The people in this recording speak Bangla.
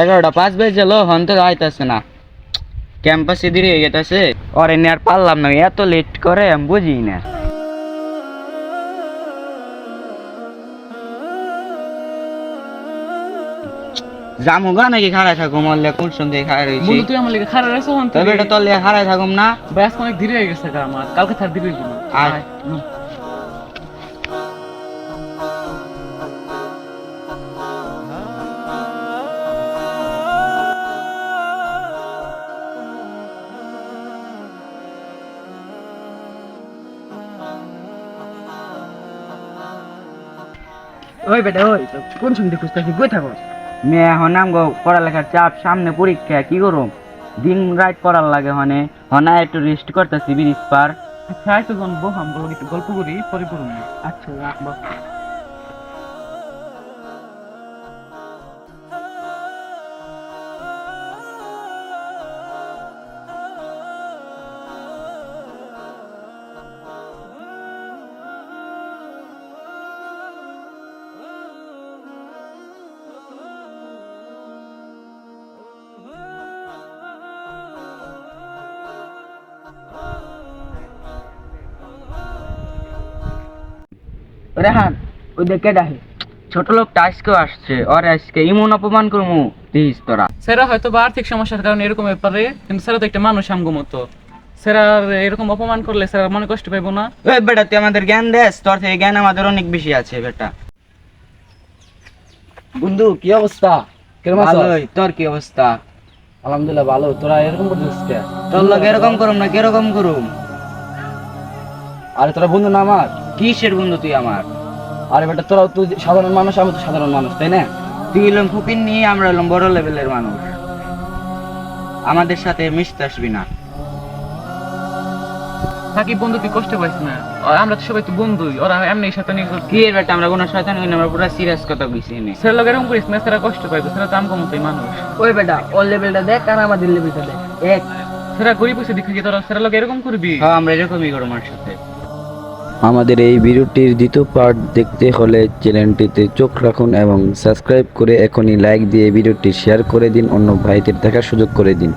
এগারোটা পাঁচ বেজে লো হন তো আইতাছে না। ক্যাম্পাসে দিয়ে গেতেছে। নিয়ে আর পারলাম না এত লেট করে আমি বুঝি না। জামু গা নাকি খাড়াই থাকুম মরলে কোন সন্ধ্যে খাড়াই রয়েছি বন্ধু তুই আমার লেগে খারাপ রয়েছে হন তবে এটা তলে খাড়াই থাকুম না। ব্যাস অনেক ধীরে হয়ে গেছে আমার কালকে ধীরে আয়। ওই বেটা ওই তো কোন সঙ্গে খুঁজতেছি গই থাকো মেয়ে এখন নাম গো পড়ালেখার চাপ সামনে পরীক্ষা কি করুম? দিন রাত পড়ার লাগে হনে। হনা একটু রেস্ট করতেছি ব্রিজ পার। আচ্ছা তো গল্প একটু গল্প করি পরে পড়ুন আচ্ছা রাখব। রেহান ওই দেখে ডাহে ছোট লোকটা আজকেও আসছে ওর আজকে ইমন অপমান করমু। দিস তোরা। সেরা হয়তো বা আর্থিক সমস্যার কারণে এরকম ব্যাপারে কিন্তু সেরা তো একটা মানুষ আমগো মতো। সেরা এরকম অপমান করলে সেরা মনে কষ্ট পাইবো না। ওই বেটা তুই আমাদের জ্ঞান দেস তোর থেকে জ্ঞান আমাদের অনেক বেশি আছে বেটা। বন্ধু কি অবস্থা? আছো? ভালোই তোর কি অবস্থা? আলহামদুলিল্লাহ ভালো। তোরা এরকম করছিস কে তোর লোক এরকম করুম না কীরকম করুম? আরে তোরা বন্ধু না আমার? কিসের বন্ধু তুই আমার? আরে বেটা তোরা তুই সাধারণ মানুষ আমি তো সাধারণ মানুষ তাই না? তুই এলাম ফুকিন নিয়ে আমরা এলাম বড় লেভেলের মানুষ। আমাদের সাথে মিশতে আসবি না। থাকি বন্ধু তুই কষ্ট পাইস না। আর আমরা তো সবাই তো বন্ধুই ওরা এমনি সাথে নিয়ে কি এর আমরা কোনো শয়তান হই না আমরা পুরো সিরিয়াস কথা কইছি নে সেরা লোক এরকম করিস না সেরা কষ্ট পাইবে সেরা তো মতোই মানুষ। ওই বেটা ওর লেভেলটা দেখ আর আমাদের লেভেলটা দেখ। এক। সেরা গরিব হয়েছে দেখি তোরা সেরা লোক এরকম করবি? হ্যাঁ আমরা এরকমই করব আমার সাথে। আমাদের এই ভিডিওটির দ্বিতীয় পার্ট দেখতে হলে চ্যানেলটিতে চোখ রাখুন এবং সাবস্ক্রাইব করে এখনই লাইক দিয়ে ভিডিওটি শেয়ার করে দিন, অন্য ভাইদের দেখার সুযোগ করে দিন।